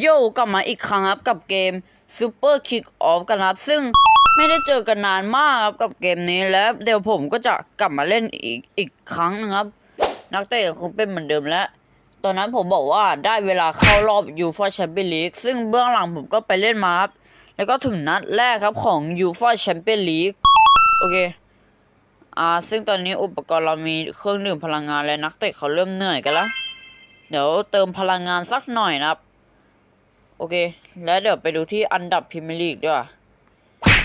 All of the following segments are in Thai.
โย่กลับมาอีกครั้งครับกับเกม Super Kick Off กันครับ ซึ่งไม่ได้เจอกันนานมากครับกับเกมนี้แล้วเดี๋ยวผมก็จะกลับมาเล่นอีกอีกครั้งนึงครับ นักเตะคงเป็นเหมือนเดิมแล้ว ตอนนั้นผมบอกว่าได้เวลาเข้ารอบยูฟ a แชมเปี้ยนลีกซึ่งเบื้องหลังผมก็ไปเล่นมาครับ แล้วก็ถึงนัดแรกครับของยูฟ a แชมเปี้ยนลีกโอเคอ่าซึ่งตอนนี้อุปกรณ์เรามีเครื่องดื่มพลังงานและนักเตะเขาเริ่มเหนื่อยกันแล้ว เดี๋ยวเติมพลังงานสักหน่อยนะครับ อเค แล้วเดี๋ยวไปดูที่อันดับพรีเมียร์ลีกด้วย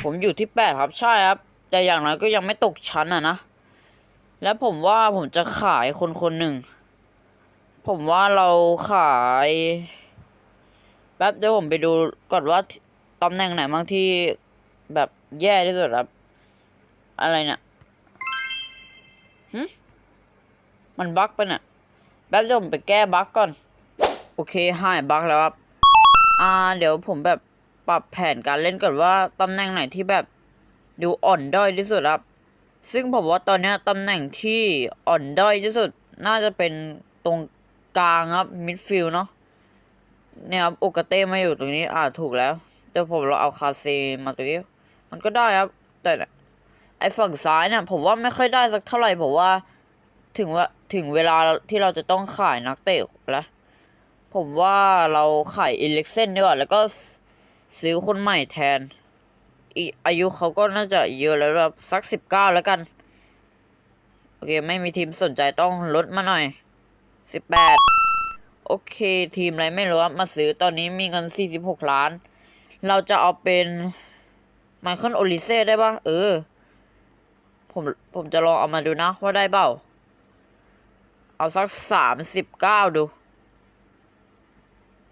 ผมอยู่ที่แปดครับ ใช่ครับ แต่อย่างน้อยก็ยังไม่ตกชั้นอะนะ แล้วผมว่าผมจะขายคนคนหนึ่ง ผมว่าเราขาย แป๊บเดี๋ยวผมไปดูก่อนว่าตำแหน่งไหนบ้างที่แบบแย่ที่สุดครับ อะไรเนี่ยหึมันบั๊กปะเนี่ยแป๊บเดี๋ยวผมไปแก้บั๊กก่อน โอเคหายบั๊กแล้วครับ อ่า เดี๋ยวผมแบบปรับแผนการเล่นก่อนว่าตำแหน่งไหนที่แบบดูอ่อนด้อยที่สุดครับ ซึ่งผมว่าตอนนี้ตำแหน่งที่อ่อนด้อยที่สุด น่าจะเป็นตรงกลางครับมิดฟิลด์เนาะเนี่ยครับโอกาเต้มาอยู่ตรงนี้ อ่าถูกแล้วเดี๋ยวผมเราเอาคาเซมาตรงนี้มันก็ได้ครับ แต่เนี่ยไอฝั่งซ้ายเนี่ยผมว่าไม่ค่อยได้สักเท่าไหร่ผมว่า ถึงว่าถึงเวลาที่เราจะต้องขายนักเตะแล้ว ผมว่าเราขายอิเล็กเซนดีกว่า แล้วก็ซื้อคนใหม่แทน อายุเขาก็น่าจะเยอะแล้วแบบสักสิบเก้าแล้วกัน โอเค ไม่มีทีมสนใจต้องลดมาหน่อยสิบแปดโอเค ทีมอะไรไม่รู้มาซื้อตอนนี้มีเงินสี่สิบหกล้าน เราจะเอาเป็นไมเคิลโอลิเซ่ได้ปะเออ ผมผมจะลองเอามาดูนะว่าได้เปล่า เอาสักสามสิบเก้าดู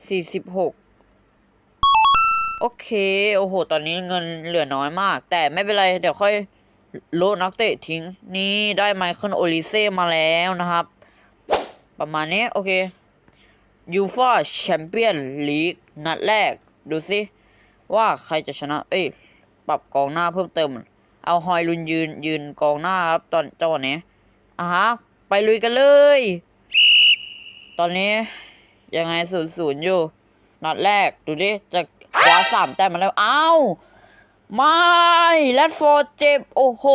สี่สิบหกโอเค โอ้โห ตอนนี้เงินเหลือน้อยมาก แต่ไม่เป็นไร เดี๋ยวค่อยโลดนักเตะทิ้ง นี่ได้ไมเคิลโอลิเซ่มาแล้วนะครับ ประมาณนี้ โอเคยูฟ่าแชมเปี้ยนลีกนัดแรก ดูสิ ว่าใครจะชนะ เอ้ย ปรับกองหน้าเพิ่มเติม เอาฮอยลุนยืนยืนกองหน้าครับ ตอนจังหวะนี้อะฮะ ไปลุยกันเลย ตอนนี้ ยังไงศูนย์ศูนย์อยู่นัดแรก ดูดิ จะคว้าสามแต้มมาแล้ว อ้าว ไม่แรดฟอร์ดเจ็บ โอ้โห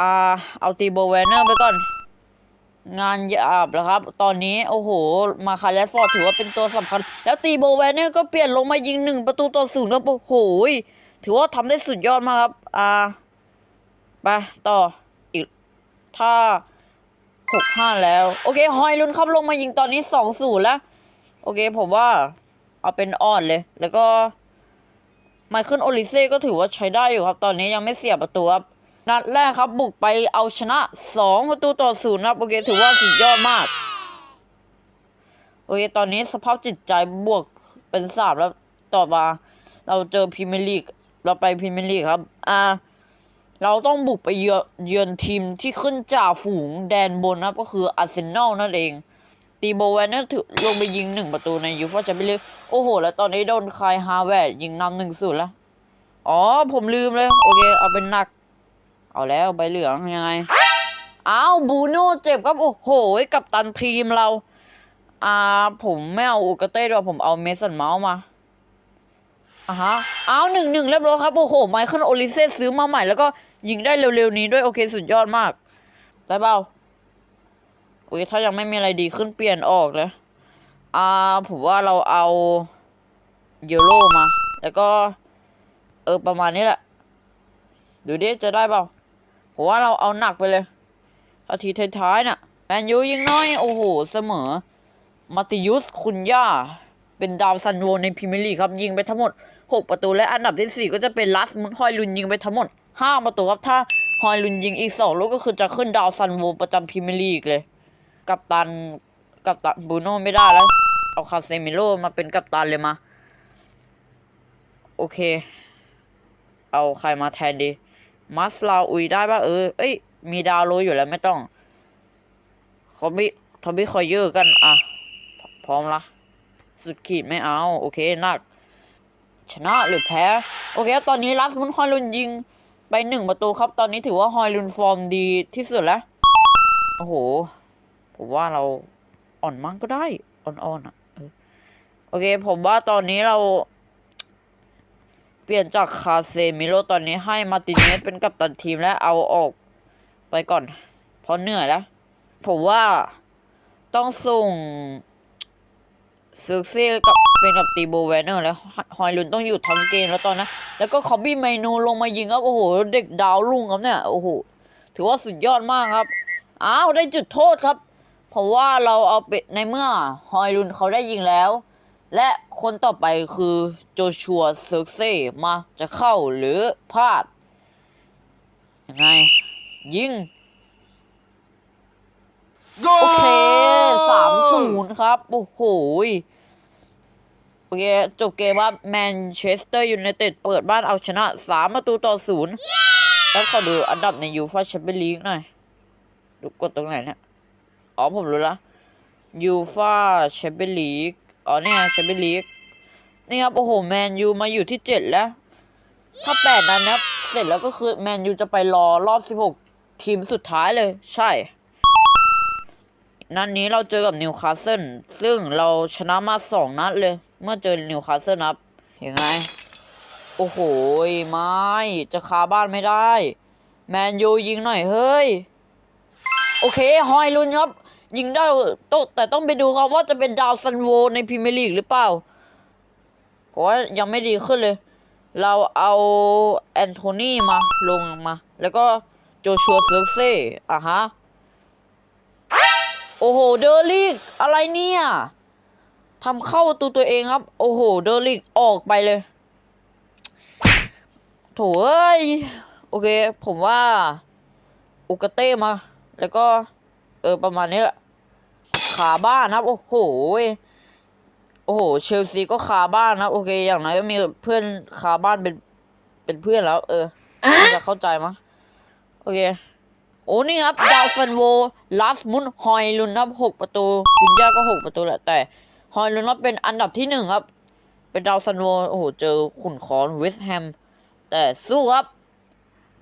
อ่าเอาตีโบแวนเนอร์ไปก่อน งานหยาบแล้วครับ ตอนนี้โอ้โห มาคาแรดฟอร์ดถือว่าเป็นตัวสำคัญ แล้วตีโบแวนเนอร์ก็เปลี่ยนลงมายิงหนึ่งประตูต่อศูนย์ครับโอ้โหยถือว่าทำได้สุดยอดมากครับ อ่า ไป ต่ออีกถ้า หกห้าแล้ว โอเคฮอยลุนครับลงมายิงตอนนี้สองศูนย์แล้ว โอเคผมว่า เอาเป็นอ่อนเลย แล้วก็ไมเคิลโอลิเซ่ก็ถือว่าใช้ได้อยู่ครับ ตอนนี้ยังไม่เสียประตูครับ นัดแรกครับบุกไปเอาชนะสองประตูต่อศูนย์ครับ โอเค ถือว่าสุดยอดมาก โอเค ตอนนี้สภาพจิตใจบวกเป็นสามแล้วต่อมา เราเจอพรีเมียร์ลีกเราไปพรีเมียร์ลีกครับ อ่า เราต้องบุกไปเยือนเยือนทีมที่ขึ้นจ่าฝูงแดนบนนะครับ ก็คืออาร์เซนอลนั่นเอง ตีโบแวนเนอร์ถือลงไปยิงหนึ่งประตูในยูฟ่าแชมเปี้ยนลีกโอ้โห แล้วตอนนี้โดนคายฮาแวดยิงนำหนึ่งศูนย์แล้ว อ๋อ ผมลืมเลย โอเค เอาเป็นหนัก เอาแล้วใบเหลืองยังไง อ้าวบูโน่เจ็บครับ โอ้โห กับตันทีมเรา อ่า ผมไม่เอาอุกเต้ด้วยผมเอาเมสันเมาส์มาอะฮะ อ้าวหนึ่งหนึ่งเรียบร้อยครับ โอ้โห ไมเคิลโอลิเซ่ซื้อมาใหม่แล้วก็ ยิงได้เร็วๆนี้ด้วยโอเคสุดยอดมาก ได้เปล่าโอเคถ้ายังไม่มีอะไรดีขึ้นเปลี่ยนออกเลยอ่าผมว่าเราเอาเยลโล่มา แล้วก็ เออประมาณนี้แหละดูดิจะได้เปล่าผมว่าเราเอาหนักไปเลยอาทีท้ายๆน่ะแมนยูยิงน้อย โอ้โห เสมอ มาติยุสคุณย่า เป็นดาวซันโวในพรีเมียร์ลีกครับ ยิงไปทั้งหมด 6 ประตูและอันดับที่ 4 ก็จะเป็นลัสมุนฮอยลุนยิงไปทั้งหมด 5ประตูครับถ้าฮอยลุนยิงอีก2ลูกก็คือจะขึ้นดาวซันโวประจำพรีเมียร์ลีกเลย กัปตันกัปตันบูโน่ไม่ได้แล้ว เอาคาเซมิโลมาเป็นกัปตันเลยมา โอเค เอาใครมาแทนดีมัสลาอุยได้ปะเออ เอ้ย มีดาวโรยอยู่แล้วไม่ต้องเขาไม่ทอมบี้คอยเยอร์กันอะ พร้อมละสุดขีดไม่เอา โอเคนัก ชนะหรือแพ้ โอเค ตอนนี้ลัสมุนฮอยลุนยิง ไปหนึ่งประตูครับ ตอนนี้ถือว่าฮอยลุนฟอร์มดีที่สุดแล้ว โอ้โห ผมว่าเราอ่อนมั้งก็ได้ อ่อนๆอะเอเค ผมว่าตอนนี้เรา เปลี่ยนจากคาเซมิโลตอนนี้ให้มาติเนสเป็นกัปตันทีมและเอาออกไปก่อน เพราะเหนื่อยแล้ว ผมว่าต้องส่ง ซึกซี่กับเป็นกับตีโบแวนเนอร์แล้วฮอยลุนต้องอยู่ทั้งเกมแล้วตอนนั้นแล้วก็คอบบี้เมนูลงมายิงครับโอ้โหเด็กดาวรุ่งครับเนี่ยโอ้โหถือว่าสุดยอดมากครับอ้าวได้จุดโทษครับ เพราะว่าเราเอาไปในเมื่อฮอยลุนเขาได้ยิงแล้ว และคนต่อไปคือโจชัวเซิร์กเซ่มาจะเข้าหรือพลาดยังไงยิงโอเคสามศูนย์ครับ โอ้โหยโอเคจบเกมว่าแมนเชสเตอร์ยูไนเต็ดเปิดบ้านเอาชนะสามประตูต่อศูนย์แล้วขอดูอันดับในยูฟ่าแชมเปี้ยนลีกหน่อย ดูกดตรงไหนเนี่ยอ๋อผมรู้ละยูฟ่าแชมเปี้ยนลีกอ๋อเนี่ยแชมเปี้ยนลีกนี่ครับ โอ้โห แมนยูมาอยู่ที่เจ็ดแล้ว ถ้าแปดนั้นนะครับเสร็จแล้วก็คือ แมนยูจะไปรอรอบสิบหกทีมสุดท้ายเลย ใช่ นัดนี้เราเจอกับนิวคาสเซิลซึ่งเราชนะมาสองนัดเลย เมื่อเจอนิวคาสเซิลครับยังไง โอ้โหไม่จะคาบ้านไม่ได้ แมนยูยิงหน่อยเฮ้ย โอเคฮอยลุนครับ ยิงได้ต้องแต่ต้องไปดูครับว่าจะเป็นดาวซันโวในพรีเมียร์ลีกหรือเปล่าเพราะว่ายังไม่ดีขึ้นเลย เราเอาแอนโทนีมาลงมา แล้วก็โจชัวเซิร์เซ่อะฮะ โอ้โห เดอร์ลิกอะไรเนี่ยทำเข้าประตูตัวเองครับ โอ้โห เดอร์ลิกออกไปเลย โถเอ้ย โอเค ผมว่า อุกเต้มา แล้วก็ เออ ประมาณนี้แหละ ขาบ้านครับ โอ้โห โอ้โห เชลซีก็คาบ้านนะ โอเค อย่างน้อยก็มีเพื่อนคาบ้านเป็น เป็นเพื่อนแล้ว เออจะเข้าใจมั้ง โอเค โอ้นี่ครับดาวซันโวลาสมุนฮอยลุนครับหกประตูคุณย่าก็หกประตูแหละแต่ฮอยลุนครับเป็นอันดับที่หนึ่งครับ เป็นดาวซันโวโอ้โหเจอขุนคอนเวสแฮมแต่สู้ครับ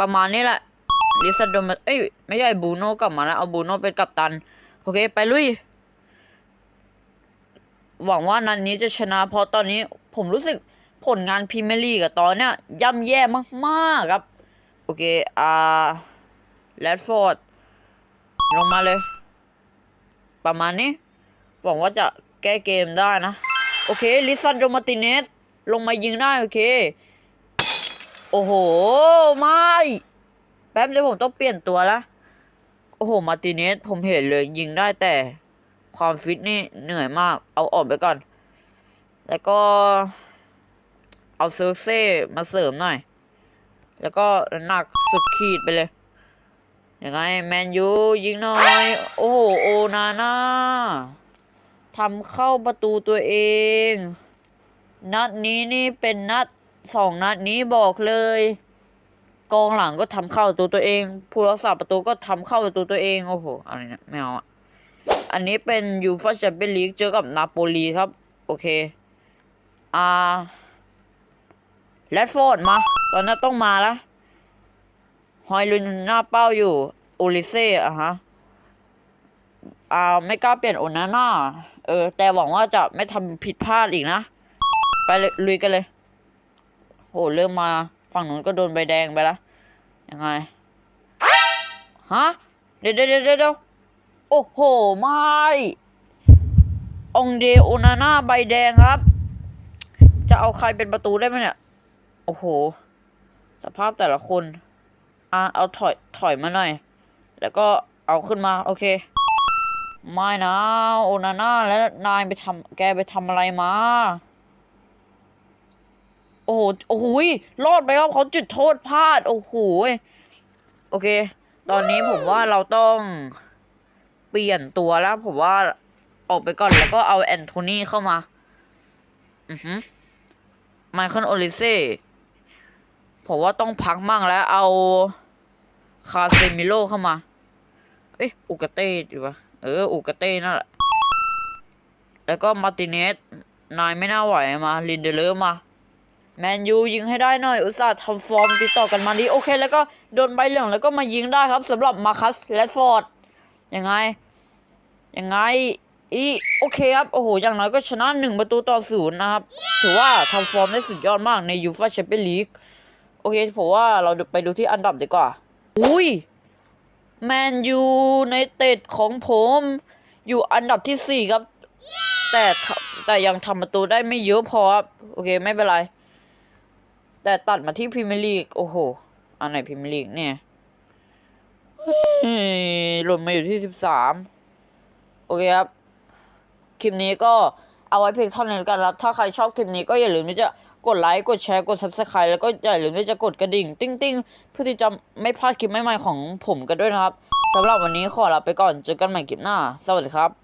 ประมาณนี้แหละลิซาโดมาเอ้ยไม่ใช่บูโน่กลับมาแล้วเอาบูโน่เป็นกัปตัน โอเคไปลุย หวังว่านัดนนี้จะชนะเพราะตอนนี้ผมรู้สึกผลงานพรีเมียร์ลีกอะตอนเนี้ยย่ำแย่มากๆครับ โอเคอ่า แรดฟอร์ดลงมาเลย ประมาณนี้หวังว่าจะแก้เกมได้นะ โอเค ลิซันโดมาติเนส ลงมายิงได้ โอเค โอ้โห ไม่ แป๊บเดียวผมต้องเปลี่ยนตัวละโอ้โห มาติเนส ผมเห็นเลยยิงได้แต่ความฟิตนี่เหนื่อยมาก เอาออกไปก่อน แล้วก็ เอาเซิร์เซ่มาเสริมหน่อย แล้วก็หนักสุดขีดไปเลย ยังไงแมนยูยิงหน่อย โอ้โหโอนาน่าทำเข้าประตูตัวเอง นัดนี้นี่เป็นนัดสองนัดนี้บอกเลย กองหลังก็ทำเข้าประตูตัวเองผู้รักษาประตูก็ทำเข้าประตูตัวเอง โอ้โหอะไรเนี่ยไม่เอาอะอันนี้เป็นยูฟ่าแชมเปี้ยนลีกเจอกับนาโปลีครับ โอเค อ่าแรดฟอร์ดมา ตอนนั้ต้องมาแล้ว ฮอยลุนหน้าเป้าอยู่โอลิเซ่อะฮะอ่าไม่กล้าเปลี่ยนโอนาน่าเออ แต่หวังว่าจะไม่ทำผิดพลาดอีกนะ ไปเลยลุยกันเลยโหเริ่มมาฝั่งนู้นก็โดนใบแดงไปล้วยังไงฮะเดี๋ยวเดี๋ยวเดี๋ยวเดี๋ยวโอ้โห ไม่องเดโอนาน่าใบแดงครับ จะเอาใครเป็นประตูได้ไหมเนี่ย โอ้โห สภาพแต่ละคน อะเอาถอยถอยมาหน่อย แล้วก็เอาขึ้นมา โอเค ไม่นะโอนาน่าแล้วนายไปทำแกไปทำอะไรมา โอ้โหโอ้โหยรอดไปครับเขาจุดโทษพลาด โอ้โหโอเค ตอนนี้ผมว่าเราต้องเปลี่ยนตัวแล้ว ผมว่าออกไปก่อนแล้วก็เอาแอนโทนีเข้ามา อือฮึไมเคิลโอลิเซ่ผมว่าต้องพักมั่งแล้วเอา คาเซมิโลเข้ามา เอ้ยอุกาเต้ดีวะเอออุกาเต้นั่นแหละ แล้วก็มาติเนส นายไม่น่าไหวมา ลินเดเลอร์มา แมนยูยิงให้ได้หน่อย อุตส่าห์ทำฟอร์มติดต่อกันมาดีโอเค แล้วก็โดนใบเหลืองแล้วก็มายิงได้ครับสำหรับมาคัสแรดฟอร์ด ยังไง ยังไงอีโอเคครับ โอ้โห อย่างน้อยก็ชนะหนึ่งประตูต่อศูนย์นะครับ ถือว่าทำฟอร์มได้สุดยอดมากในยูฟ a าแชมเปี้ยนลีก โอเคผมว่าเราไปดูที่อันดับดีกว่า อุ้ยแมนยูในเต็ดของผม อยู่อันดับที่สี่ครับ แต่แต่ยังทำประตูได้ไม่เยอะพอครับโอเคไม่เป็นไร แต่ตัดมาที่พรีเมียร์ลีก โอ้โห อันไหนพรีเมียร์ลีกเนี่ยหล่นมาอยู่ที่สิบสามโอเคครับ คลิปนี้ก็เอาไว้เพียงเท่านี้กันครับ ถ้าใครชอบคลิปนี้ก็อย่าลืมที่จะ กดไลค์ กดแชร์ กด subscribe แล้วก็อย่าลืมที่จะกดกระดิ่ง ติ้งติ้งเพื่อที่จะไม่พลาดคลิปใหม่ๆของผมกันด้วยนะครับสำหรับวันนี้ขอลาไปก่อนเจอกันใหม่คลิปหน้า สวัสดีครับ